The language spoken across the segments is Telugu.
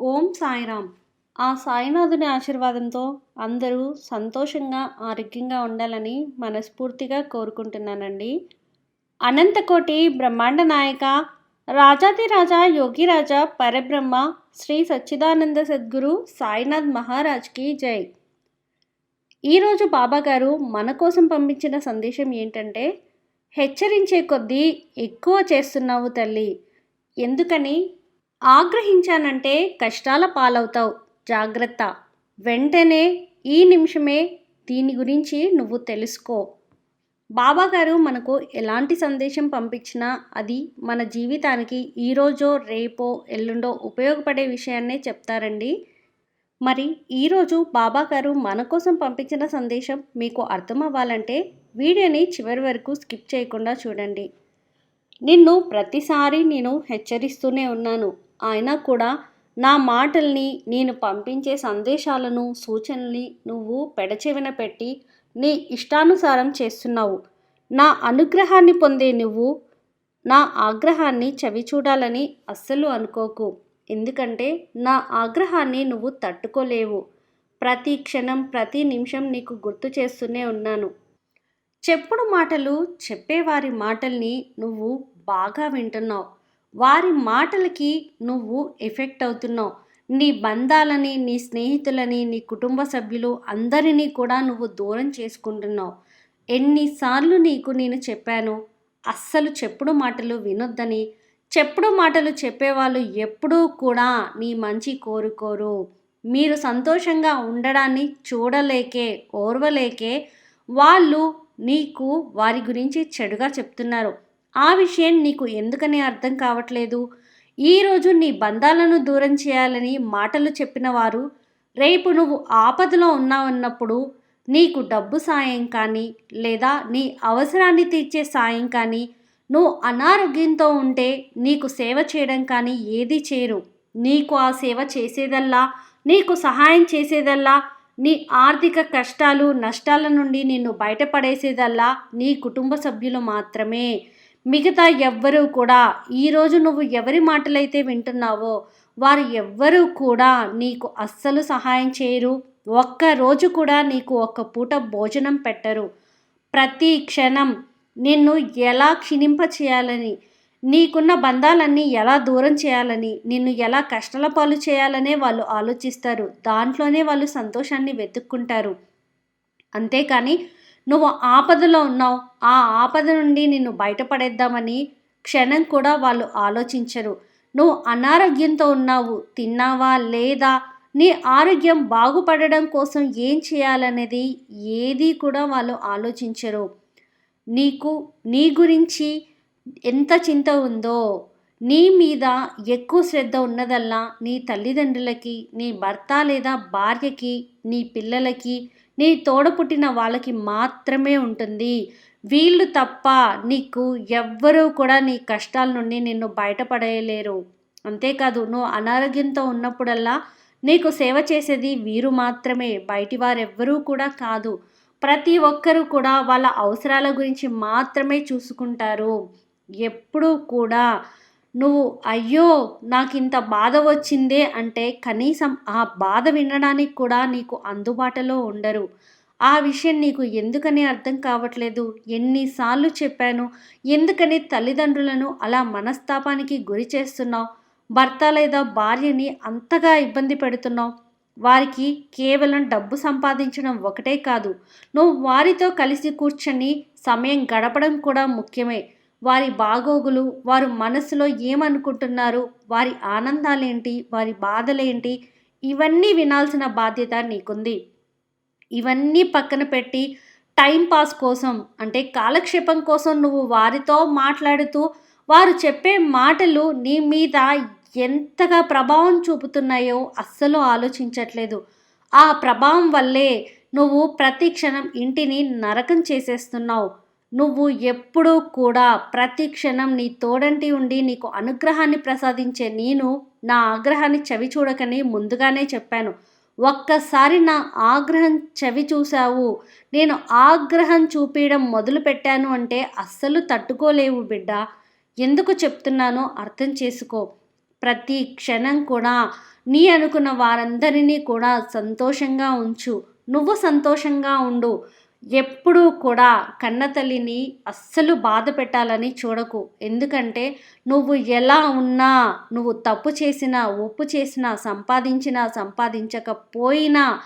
ఓం సాయిరామ్. ఆ సాయినాథుని ఆశీర్వాదంతో అందరూ సంతోషంగా ఆరోగ్యంగా ఉండాలని మనస్ఫూర్తిగా కోరుకుంటున్నానండి. అనంతకోటి బ్రహ్మాండ నాయక రాజాదిరాజా యోగిరాజా పరబ్రహ్మ శ్రీ సచ్చిదానంద సద్గురు సాయినాథ్ మహారాజ్కి జై. ఈరోజు బాబా గారు మన కోసం పంపించిన సందేశం ఏంటంటే హెచ్చరించే కొద్దీ ఎక్కువ చేస్తున్నావు తల్లి. ఎందుకని? ఆగ్రహించానంటే కష్టాల పాలవుతావు. జాగ్రత్త. వెంటనే ఈ నిమిషమే దీని గురించి నువ్వు తెలుసుకో. బాబాగారు మనకు ఎలాంటి సందేశం పంపించినా అది మన జీవితానికి ఈరోజో రేపో ఎల్లుండో ఉపయోగపడే విషయాన్నే చెప్తారండి. మరి ఈరోజు బాబాగారు మన కోసం పంపించిన సందేశం మీకు అర్థం అవ్వాలంటే వీడియోని చివరి వరకు స్కిప్ చేయకుండా చూడండి. నిన్ను ప్రతిసారి నేను హెచ్చరిస్తూనే ఉన్నాను. అయినా కూడా నా మాటల్ని నేను పంపించే సందేశాలను సూచనల్ని నువ్వు పెడచెవిన పెట్టి నీ ఇష్టానుసారం చేస్తున్నావు. నా అనుగ్రహాన్ని పొందే నువ్వు నా ఆగ్రహాన్ని చవి చూడాలని అస్సలు అనుకోకు. ఎందుకంటే నా ఆగ్రహాన్ని నువ్వు తట్టుకోలేవు. ప్రతి క్షణం ప్రతి నిమిషం నీకు గుర్తు చేస్తూనే ఉన్నాను. చెప్పుడు మాటలు చెప్పేవారి మాటల్ని నువ్వు బాగా వింటున్నావు. వారి మాటలకి నువ్వు ఎఫెక్ట్ అవుతున్నావు. నీ బంధాలని నీ స్నేహితులని నీ కుటుంబ సభ్యులు అందరినీ కూడా నువ్వు దూరం చేసుకుంటున్నావు. ఎన్నిసార్లు నీకు నేను చెప్పాను అస్సలు చెప్పుడు మాటలు వినొద్దని. చెప్పుడు మాటలు చెప్పేవాళ్ళు ఎప్పుడూ కూడా నీ మంచి కోరుకోరు. మీరు సంతోషంగా ఉండడాన్ని చూడలేకే ఓర్వలేకే వాళ్ళు నీకు వారి గురించి చెడుగా చెప్తున్నారు. ఆ విషయం నీకు ఎందుకని అర్థం కావట్లేదు? ఈరోజు నీ బంధాలను దూరం చేయాలని మాటలు చెప్పిన వారు రేపు నువ్వు ఆపదలో ఉన్నావన్నప్పుడు నీకు డబ్బు సాయం కానీ లేదా నీ అవసరాన్ని తీర్చే సాయం కానీ నువ్వు అనారోగ్యంతో ఉంటే నీకు సేవ చేయడం కానీ ఏది చేయరు. నీకు ఆ సేవ చేసేదల్లా నీకు సహాయం చేసేదల్లా నీ ఆర్థిక కష్టాలు నష్టాల నుండి నిన్ను బయటపడేసేదల్లా నీ కుటుంబ సభ్యులు మాత్రమే. మిగతా ఎవ్వరూ కూడా ఈరోజు నువ్వు ఎవరి మాటలైతే వింటున్నావో వారు ఎవ్వరూ కూడా నీకు అస్సలు సహాయం చేయరు. ఒక్క రోజు కూడా నీకు ఒక్క పూట భోజనం పెట్టరు. ప్రతి క్షణం నిన్ను ఎలా క్షీణింప చేయాలని నీకున్న బంధాలన్నీ ఎలా దూరం చేయాలని నిన్ను ఎలా కష్టాల పాలు చేయాలనే వాళ్ళు ఆలోచిస్తారు. దాంట్లోనే వాళ్ళు సంతోషాన్ని వెతుక్కుంటారు. అంతేకాని నువ్వు ఆపదలో ఉన్నావు. ఆ ఆపద నుండి నిన్ను బయటపడేద్దామని క్షణం కూడా వాళ్ళు ఆలోచించరు. నువ్వు అనారోగ్యంతో ఉన్నావు. తిన్నావా లేదా? నీ ఆరోగ్యం బాగుపడడం కోసం ఏం చేయాలనేది ఏది కూడా వాళ్ళు ఆలోచించరు. నీకు నీ గురించి ఎంత చింత ఉందో నీ మీద ఎక్కువ శ్రద్ధ ఉన్నదల్లా నీ తల్లిదండ్రులకి నీ భర్త లేదా భార్యకి నీ పిల్లలకి నీ తోడ పుట్టిన వాళ్ళకి మాత్రమే ఉంటుంది. వీళ్ళు తప్ప నీకు ఎవ్వరూ కూడా నీ కష్టాల నుండి నిన్ను బయటపడేయలేరు. అంతేకాదు నువ్వు అనారోగ్యంతో ఉన్నప్పుడల్లా నీకు సేవ చేసేది వీరు మాత్రమే. బయటి వారెవ్వరూ కూడా కాదు. ప్రతి ఒక్కరూ కూడా వాళ్ళ అవసరాల గురించి మాత్రమే చూసుకుంటారు. ఎప్పుడూ కూడా నువ్వు అయ్యో నాకు ఇంత బాధ వచ్చిందే అంటే కనీసం ఆ బాధ వినడానికి కూడా నీకు అందుబాటులో ఉండరు. ఆ విషయం నీకు ఎందుకని అర్థం కావట్లేదు? ఎన్నిసార్లు చెప్పాను ఎందుకని తల్లిదండ్రులను అలా మనస్తాపానికి గురి చేస్తున్నావు? భర్త లేదా భార్యని అంతగా ఇబ్బంది పెడుతున్నావు? వారికి కేవలం డబ్బు సంపాదించడం ఒకటే కాదు. నువ్వు వారితో కలిసి కూర్చొని సమయం గడపడం కూడా ముఖ్యమే. వారి బాగోగులు వారు మనసులో ఏమనుకుంటున్నారు వారి ఆనందాలేంటి వారి బాధలేంటి ఇవన్నీ వినాల్సిన బాధ్యత నీకుంది. ఇవన్నీ పక్కన పెట్టి టైం పాస్ కోసం అంటే కాలక్షేపం కోసం నువ్వు వారితో మాట్లాడుతూ వారు చెప్పే మాటలు నీ మీద ఎంతగా ప్రభావం చూపుతున్నాయో అస్సలు ఆలోచించట్లేదు. ఆ ప్రభావం వల్లే నువ్వు ప్రతి క్షణం ఇంటిని నరకం చేసేస్తున్నావు. నువ్వు ఎప్పుడూ కూడా ప్రతి క్షణం నీ తోడంటి ఉండి నీకు అనుగ్రహాన్ని ప్రసాదించే నేను నా ఆగ్రహాన్ని చవి చూడకని ముందుగానే చెప్పాను. ఒక్కసారి నా ఆగ్రహం చవి చూశావు. నేను ఆగ్రహం చూపించడం మొదలు పెట్టాను అంటే అస్సలు తట్టుకోలేవు బిడ్డ. ఎందుకు చెప్తున్నానో అర్థం చేసుకో. ప్రతి క్షణం కూడా నీ అనుకున్న వారందరినీ కూడా సంతోషంగా ఉంచు. నువ్వు సంతోషంగా ఉండు. ఎప్పుడూ కూడా కన్న తల్లిని అస్సలు బాధ పెట్టాలని చూడకు. ఎందుకంటే నువ్వు ఎలా ఉన్నా నువ్వు తప్పు చేసినా ఒప్పు చేసినా సంపాదించినా సంపాదించకపోయినా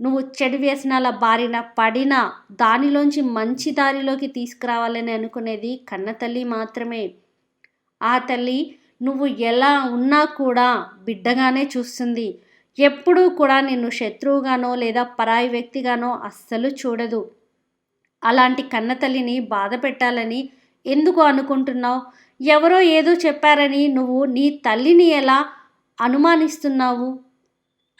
నువ్వు చెడు వ్యసనాల బారిన పడినా దానిలోంచి మంచి దారిలోకి తీసుకురావాలని అనుకునేది కన్న తల్లి మాత్రమే. ఆ తల్లి నువ్వు ఎలా ఉన్నా కూడా బిడ్డగానే చూస్తుంది. ఎప్పుడూ కూడా నిన్ను శత్రువుగానో లేదా పరాయి వ్యక్తిగానో అస్సలు చూడదు. అలాంటి కన్న తల్లిని బాధ పెట్టాలని ఎందుకు అనుకుంటున్నావు? ఎవరో ఏదో చెప్పారని నువ్వు నీ తల్లిని ఎలా అనుమానిస్తున్నావు?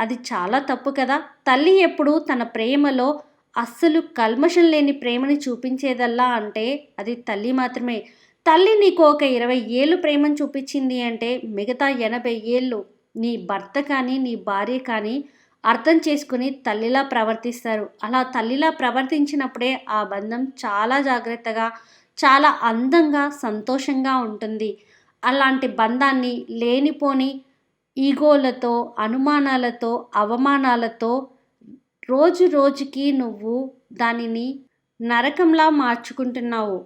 అది చాలా తప్పు కదా. తల్లి ఎప్పుడు తన ప్రేమలో అస్సలు కల్మషం లేని ప్రేమని చూపించేదల్లా అంటే అది తల్లి మాత్రమే. తల్లి నీకు ఒక ఇరవై ఏళ్ళు ప్రేమను చూపించింది అంటే మిగతా ఎనభై ఏళ్ళు నీ భర్త కానీ నీ భార్య కానీ అర్థం చేసుకుని తల్లిలా ప్రవర్తిస్తారు. అలా తల్లిలా ప్రవర్తించినప్పుడే ఆ బంధం చాలా జాగ్రత్తగా చాలా అందంగా సంతోషంగా ఉంటుంది. అలాంటి బంధాన్ని లేనిపోని ఈగోలతో అనుమానాలతో అవమానాలతో రోజు రోజుకి నువ్వు దానిని నరకంలా మార్చుకుంటున్నావు.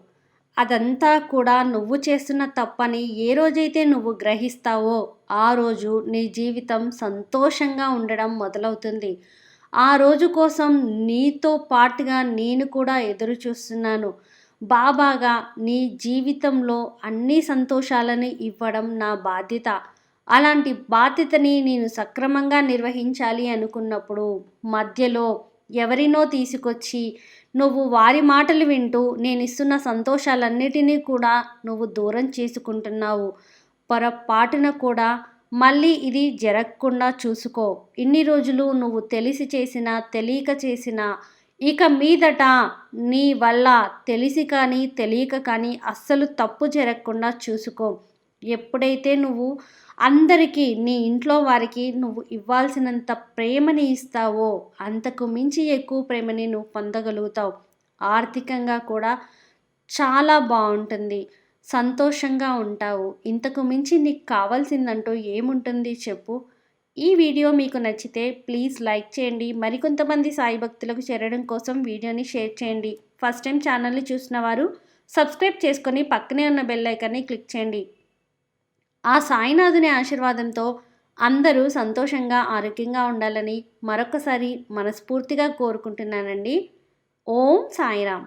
అదంతా కూడా నువ్వు చేస్తున్న తప్పని ఏ రోజైతే నువ్వు గ్రహిస్తావో ఆ రోజు నీ జీవితం సంతోషంగా ఉండడం మొదలవుతుంది. ఆ రోజు కోసం నీతో పాటుగా నేను కూడా ఎదురు చూస్తున్నాను. బాబాగా నీ జీవితంలో అన్ని సంతోషాలని ఇవ్వడం నా బాధ్యత. అలాంటి బాధ్యతని నేను సక్రమంగా నిర్వహించాలి అనుకున్నప్పుడు మధ్యలో ఎవరినో తీసుకొచ్చి నువ్వు వారి మాటలు వింటూ నేను ఇస్తున్న సంతోషాలన్నిటినీ కూడా నువ్వు దూరం చేసుకుంటున్నావు. పొరపాటున కూడా మళ్ళీ ఇది జరగకుండా చూసుకో. ఇన్ని రోజులు నువ్వు తెలిసి చేసిన తెలియక చేసిన ఇక మీదట నీ వల్ల తెలిసి కానీ తెలియక కానీ అస్సలు తప్పు జరగకుండా చూసుకో. ఎప్పుడైతే నువ్వు అందరికీ నీ ఇంట్లో వారికి నువ్వు ఇవ్వాల్సినంత ప్రేమని ఇస్తావో అంతకు మించి ఎక్కువ ప్రేమని నువ్వు పొందగలుగుతావు. ఆర్థికంగా కూడా చాలా బాగుంటుంది. సంతోషంగా ఉంటావు. ఇంతకు మించి నీకు కావాల్సిందంటూ ఏముంటుంది చెప్పు. ఈ వీడియో మీకు నచ్చితే ప్లీజ్ లైక్ చేయండి. మరికొంతమంది సాయి భక్తులకు చేరడం కోసం వీడియోని షేర్ చేయండి. ఫస్ట్ టైం ఛానల్ని చూసిన వారు సబ్స్క్రైబ్ చేసుకొని పక్కనే ఉన్న బెల్ ఐకాన్ని క్లిక్ చేయండి. ఆ సాయినాథుని ఆశీర్వాదంతో అందరూ సంతోషంగా ఆరోగ్యంగా ఉండాలని మరొకసారి మనస్ఫూర్తిగా కోరుకుంటున్నానండి. ఓం సాయిరామ్.